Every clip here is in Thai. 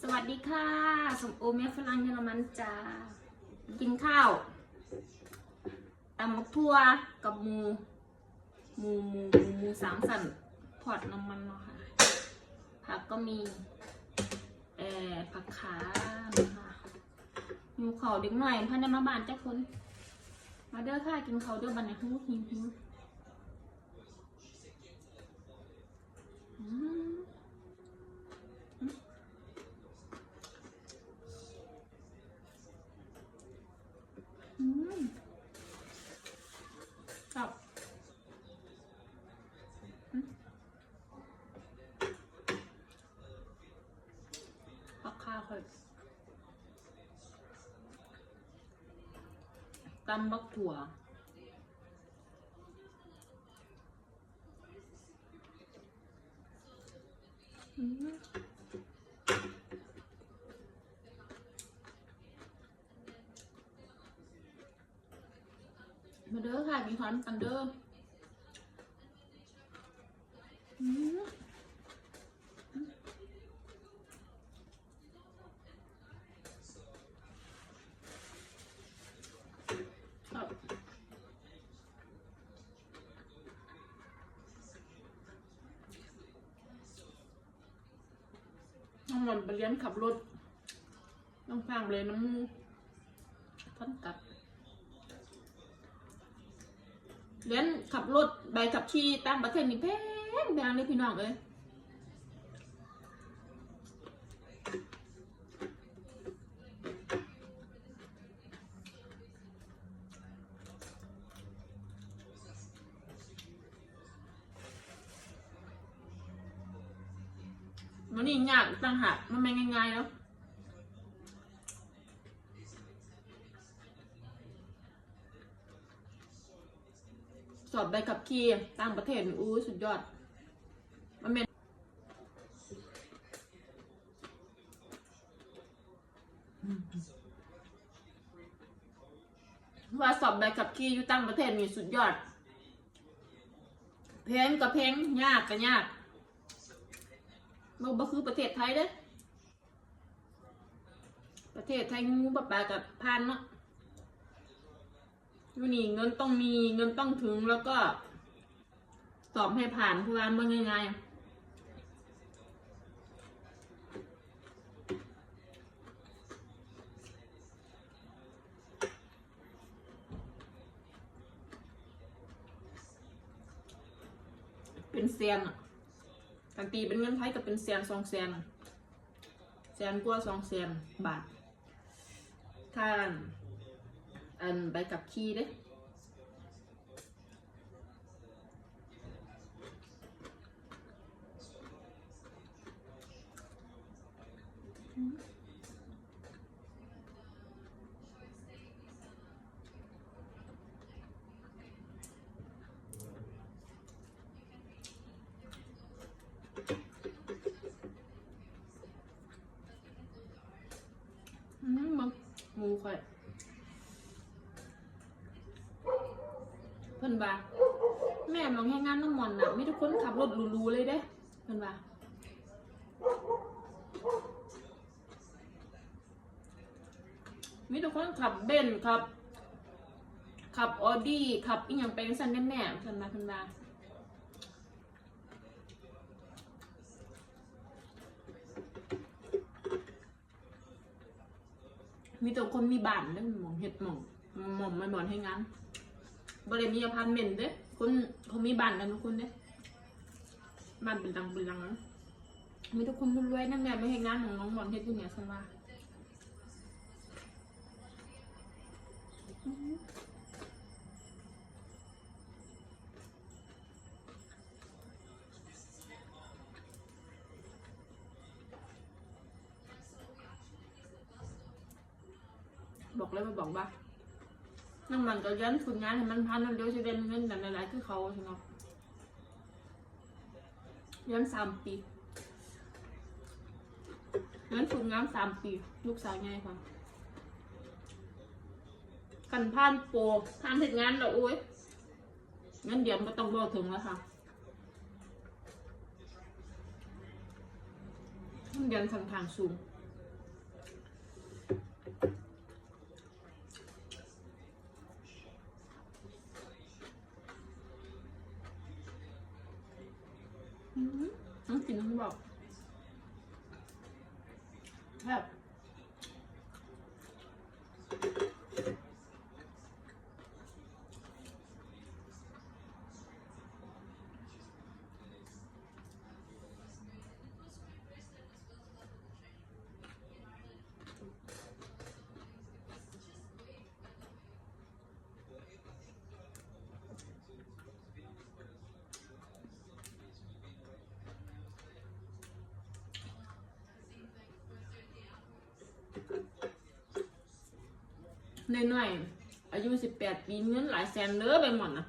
สวัสดีค่ะ สมโอเมฝรั่งเยอรมันจ้า กินข้าวตำมักทั่วกับหมูหมูหมูหมูหมูสามสันทอดน้ำมันเนาะค่ะ ผักก็มีเอ่อผักขานะคะหิวเขาวเด็กหน่อยพันได้มาบานเจ้าคน มาเด้อค่ะ กินเขาวเด้อบันในหิวหิวหิวอืม อืมครับอืม ผักข้าวค่อยตำบักถั่วอืมมาเด้อค่ะกินข้าวกันเด้ออืมครับน้อง หมอนไปเรียนขับรถต้องฟังเลยน้ำมูท่านกัดเรียนขับรถใบขับขี่ต่างประเทศนี่แพงแพงเลยพี่น้องเลย มันนี่ยากต่างหากมันไม่ง่ายๆแล้วสอบใบขับขี่ต่างประเทศอู้สุดยอด มันเป็นว่าสอบใบขับขี่อยู่ต่างประเทศนี่สุดยอด เพลงกับเพลงยากกับยาก มันบ่คือประเทศไทยเด้อประเทศไทยงูปะปากับพานเนาะอยู่นี่เงินต้องมีเงินต้องถึงแล้วก็สอบให้ผ่านคือว่ามันง่ายๆเป็นเซียนอะ กันตีเป็นเงินไทยก็เป็นเซียนสองเซียนเซียนกว่าสองเซียนบาทถ้าอันใบกับขี้เด้อืมมึง หมูข่อยเพิ่นว่าแม่มองแค่งานน้ำมอนน่ะมีทุกคนขับรถหรูๆเลยเด้เพิ่นว่ามีทุกคนขับเบนซ์ขับ ขับออดี้ขับอีหยังเป็นสันแน่ๆเพิ่นมาเพิ่นว่า มีแต่คนมีบ้านเด้อหมองเห็ดหมองหมองไม่บ่อนให้งานบริมีอพาร์ตเมนต์เด้คนเขามีบ้านกันทุกคนเด้บ้านเป็นดังเป็นดังนะมีทุกคนรวยๆนั่นแหละไม่ให้งานของน้องบอนเห็ดอยู่เนี่ยสันว่า บอกเลยมาบอกว่านั่งมันก็ยันฝึกงานให้มันพันมันเดียวจะเป็นเงินแต่หลายๆคือเขาใช่ไหมยันสามปียันฝึกงานสามปี ลูกสาวไงค่ะกันผ่านโปรผ่านเสร็จงานแล้วโอ้ยเงินเดือนก็ต้องบอกถึงแล้วค่ะเงินเดือนค่อนข้างสูง อืมต้อง กินทั้งบอกแบบ น้อยๆอายุสิบแปดปีเงินหลายแสนเลอไปหมดนะ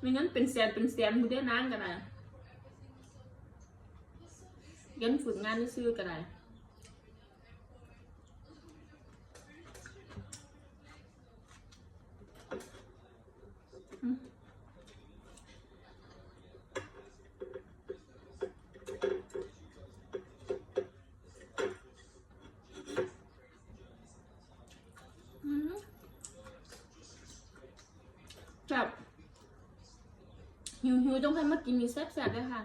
ไม่งั้นเป็นแสนเป็นแสนมือได้นานก็ได้เงินฝึกงานนี่ซื้อก็ได้มอืมแบบ หิวหิวๆต้องให้มากินมีแซ่บๆด้วยค่ะ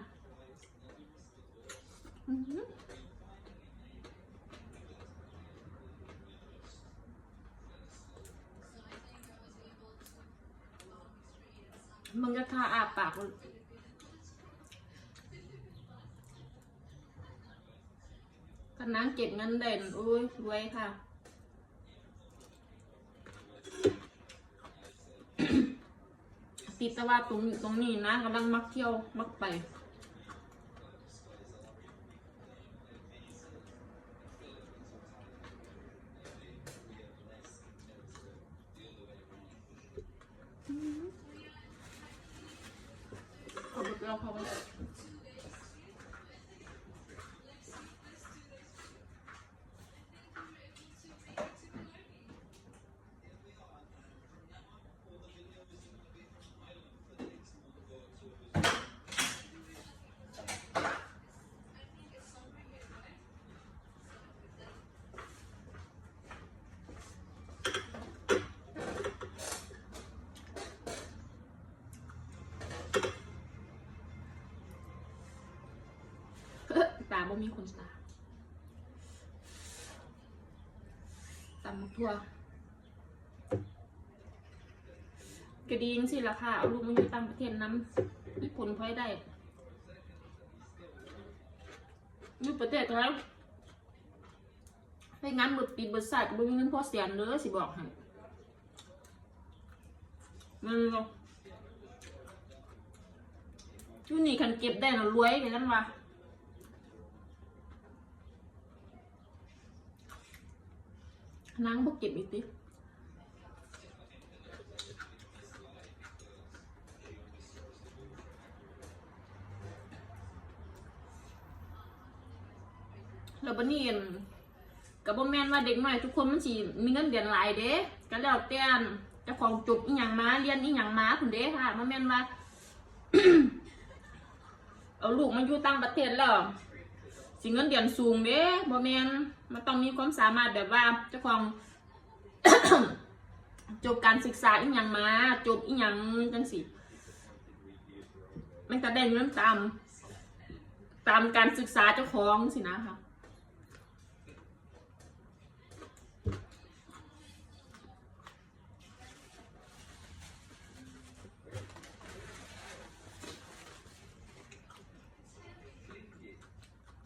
มันจะทาอาปากกันนางเก็บเงินเด่นโอ้ยรวยค่ะ ติดแต่ว่าตรงตรงนี้นะกำลังมักเที่ยวมักไป ขอบคุณเราเขาได้ตา บ่มีคนตาตำมักทั่วก็ดีจังสิล่ะค่ะเอาลูกมาอยู่ต่างประเทศน้ำญี่ปุ่นพลอยได้อยู่ประเทศแล้วไปงานบิดปีเบิดสัตว์บ่มีเงินพอเสียนเลยสิบอกให้มันบ่อยู่นี่คันเก็บได้นะรวยไปนั่นวะ นางบอกเก็บอีกติแล้วบันนี้กับบ่แม่นว่าเด็กน้อยทุกคนมันสิมีเงินเดือนหลายเด้ก็แล้วแต่อันเจ้าของจบอีหยังมาเรียนอีหยังมาพุ่นเด้ค่ะบ่แม่นว่า เอาลูกมาอยู่ต่างประเทศแล้ว สิเงินเดือนสูงเด้บ่แมนมันต้องมีความสามารถแบบว่าเจ้าของ จบการศึกษาอีหยังมา จบอีหยังจังสิมันจะได้เงินตาม ตามการศึกษาเจ้าของสินะคะ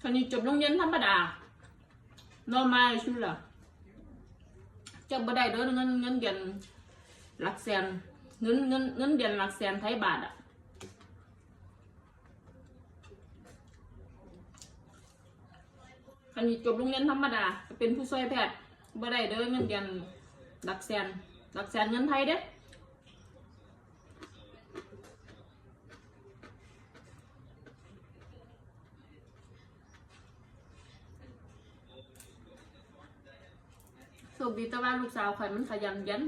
คนนี้จบโรงเรียนธรรมดา normal ใช่ไหมล่ะจะบ่ได้เด้อเงินเงินเดือนหลักแสนเงินเงินเงินเดือนหลักแสนไทยบาทอะคันนี้จบโรงเรียนธรรมดาเป็นผู้ช่วยแพทย์บ่ได้เด้อเงินเดือนหลักแสนหลักแสนเงินไทยเด้อ คดีแต่ว่าลูกสาวข่อยมันขยันยัน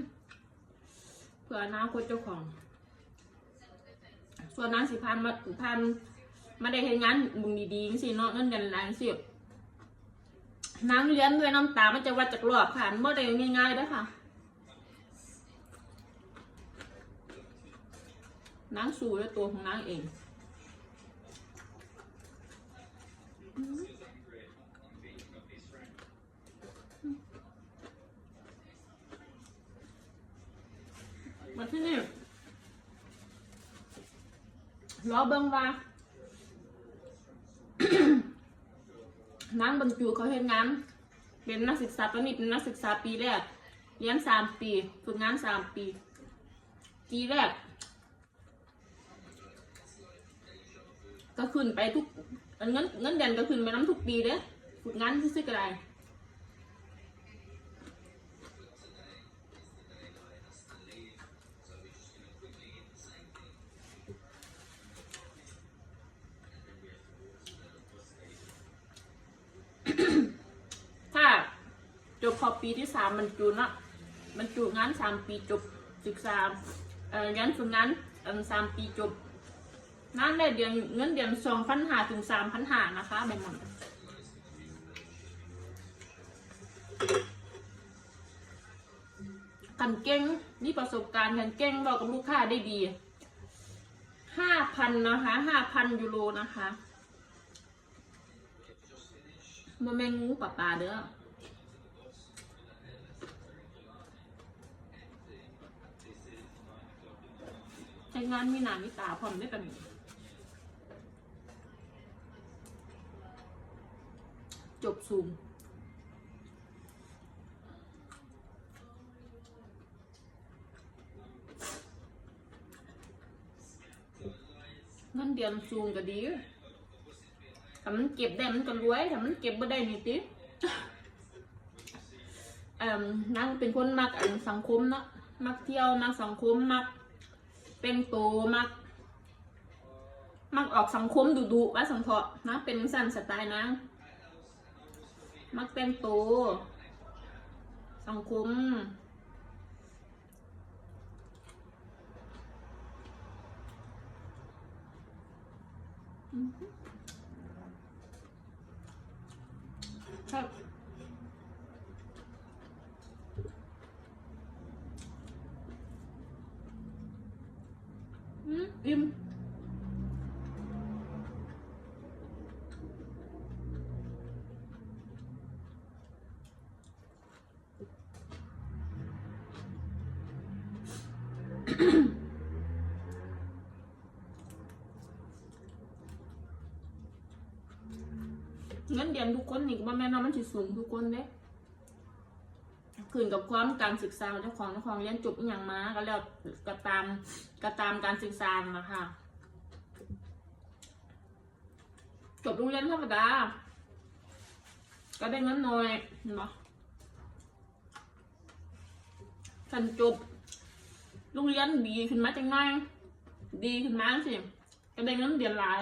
เพื่ออนาคตเจ้าของ ส่วนนางสิพานมาพานมาได้เห็นงานมึงดีๆสิเนาะเงินเดือนหลายสินางเลี้ยงด้วยน้ำตามันจะวัดจากรอบค่ะมันบ่ได้ง่ายๆด้อค่ะนางสู้ด้วยตัวของนางเอง ที่นี่รอเบิ่งว่านางบรรจุเขาเห็นงานเป็นนักศึกษาตอนนี้เป็นนักศึกษาปีแรกเรียนสามปีฝึกงานสามปีปีแรก ก็ขึ้นไปทุกเงินเงินเดือนก็ขึ้นไปน้ำทุกปีเด้อฝึกงานที่ซื้อๆก็ได้ ถ้าจบ พอปีที่สามมันจูนละมันจูงานสามปีจบศึกษาเอ่องานฝึกงานเอ่อสามปีจบงานได้เดือนเงินเดือนสองพันหาถึงสามพันหานะคะใบหมอนกันเก่งนี่ประสบการณ์กันเก่งบอกกับลูกค้าได้ดีห้าพันนะคะห้าพันยูโรนะคะมันแมงงูป่าปลาเด้อ ใช้งานมีหนามีตาพร้อมได้กันจบสูงเงินเดือนสูงก็ดีถ้ามันเก็บได้มันก็รวยถ้ามันเก็บไม่ได้นี่ติเอ่มนางเป็นคนมักอันสังคมเนาะมักเที่ยวมักสังคมมัก เป็นโตมัก มักออกสังคมดุดุว่าสังเถาะนะเป็นสั้นสไตล์นามักเป็นโตสังคมอือฮึครับ อืมอิ่มเงินเดือนทุกคนนี่ว่าแม่นว่ามันสิสูงทุกคนเด้ ขึ้นกับความการศึกษาของเจ้าของเจ้าของเรียนจบอหย่างมาก็แล้วก็ตามก็ตามการศึกษานะคะจบโรงเรียนธรรมดาก็ได้เงินน้อยเห็นปะฉันจบโรงเรียนดีขึ้นมาจังไงดีขึ้นมาสิก็ได้เงินเดือนหลาย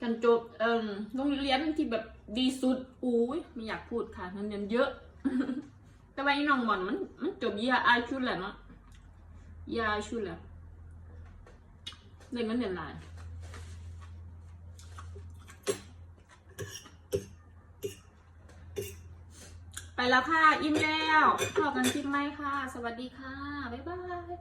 กันจบเอ่อโรงเรียนที่แบบดีสุดอุ้ยไม่อยากพูดค่ะเงินเดือนเยอะ แต่ว่าไอ้น้องหมอนมันมันจบยาอาชุดแหละเนาะยาอาชุดแหละได้เงินเดือนหลายไปแล้วค่ะ อิ่มแล้วพอกันคลิปไหมค่ะ สวัสดีค่ะ บ๊ายบาย